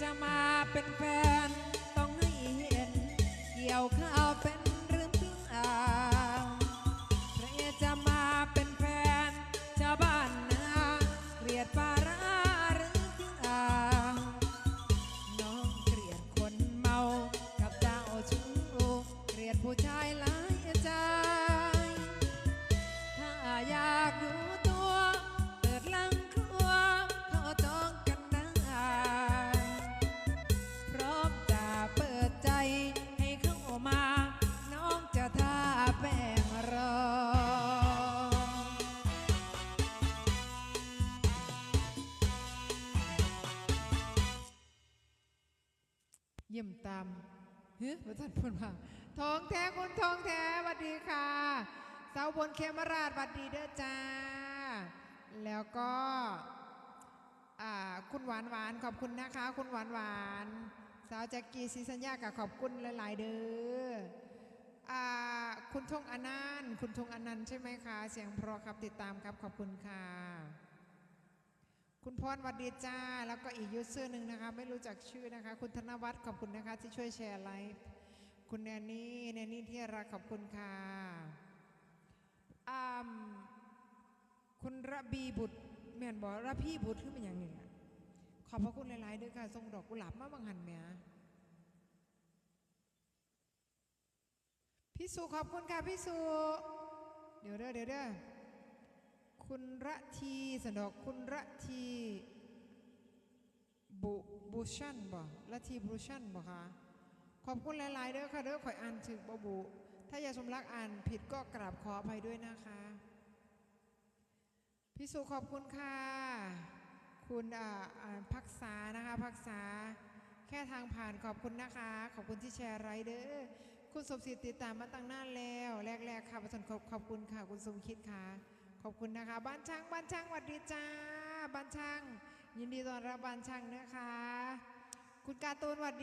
จะมาเป็นแฟนต้องให้เห็น เกี่ยวข้าวเป็นหรือเปล่าใครจะมา เยี่ยมตามเฮ้ยพระท่านพูดว่าทองแท้คุณทองแท้สวัสดีค่ะ สาวบนเคมราชสวัสดีเด้อจ้า แล้วก็คุณหวานหวานขอบคุณนะคะ คุณหวานหวานสาวแจ็กกี้ซีสัญญากับขอบคุณหลายๆเด้อคุณทงอนันต์คุณทงอนันต์ใช่ไหมคะ เสียงเพราะครับติดตามครับขอบคุณค่ะ คุณพรวัดดีจ้า แล้วก็อีกยูเซอร์หนึ่งนะคะ ไม่รู้จักชื่อนะคะ คุณธนวัฒน์ขอบคุณนะคะที่ช่วยแชร์ไลฟ์คุณแนนนี่แนนนี่ที่รักขอบคุณค่ะคุณระบีบุตรแม่นบอกระพี่บุตรขึ้นเป็นอย่างนี้ขอบพระคุณหลายๆด้วยค่ะส่งดอกกุหลาบมาบางหันแหม่พี่สุขอบคุณค่ะพี่สุเดี๋ยวเด้อเดี๋ยวเด้อ คุณระทีสนดอกคุณระทีบุบูชันบ่ระทีบูชันบ่คะขอบคุณหลาย ๆ เด้อค่ะเด้อข่อยอ่านถึกบ่บุ ถ้ายาสมรักอ่านผิดก็กราบขออภัยด้วยนะคะพี่สุขอบคุณค่ะ คุณอ่าอ่าพักษานะคะพักษาแค่ทางผ่านขอบคุณนะคะ ขอบคุณที่แชร์ไรเด้อคุณสมศรีติดตามมาตั้งนานแล้ว แรกๆค่ะประสนขอบขอบคุณค่ะ คุณสมคิดค่ะ ขอบคุณนะคะ บ้านช่างบ้านช่างสวัสดีจ้าบ้านช่าง ยินดีต้อนรับบ้านช่างนะคะ คุณการ์ตูนสวัสดี